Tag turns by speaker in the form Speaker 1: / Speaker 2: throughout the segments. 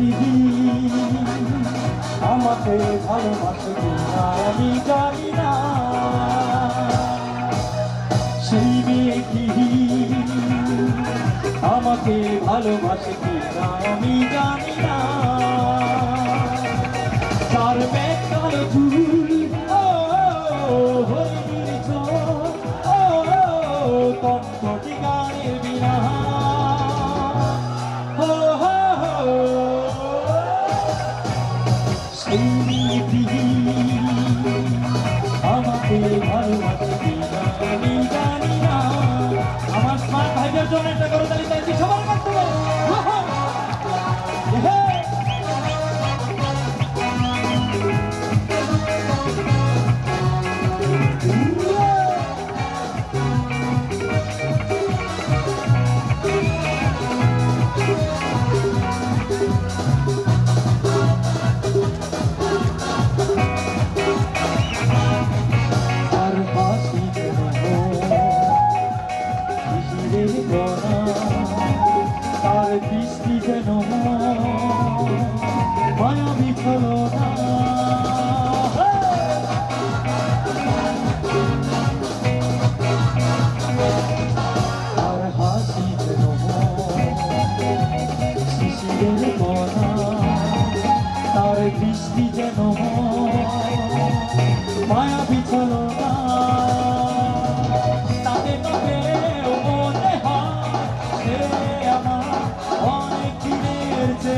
Speaker 1: দিদি আমাকে ভালোবাসে কিনা আমি জানি না। সেই পৃথিবী আমাকে ভালোবাসে কিনা আমি জানি না। তার বেকার চুল, ও হরিণ ও তন্ত্র সেই আমাকে আমার স্মার্ট ভাইদের জন্য একটা করে তালি কণা তার দৃষ্টি যেন শিশিরের কণা। তার দৃষ্টি যেন মায়া বিছল না।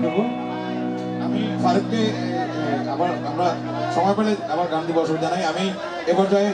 Speaker 1: গাবো
Speaker 2: আমি ফারুককে আবার আমরা সময় পেলে আবার গান দিব অসুবিধা নাই আমি এ পর্যায়ে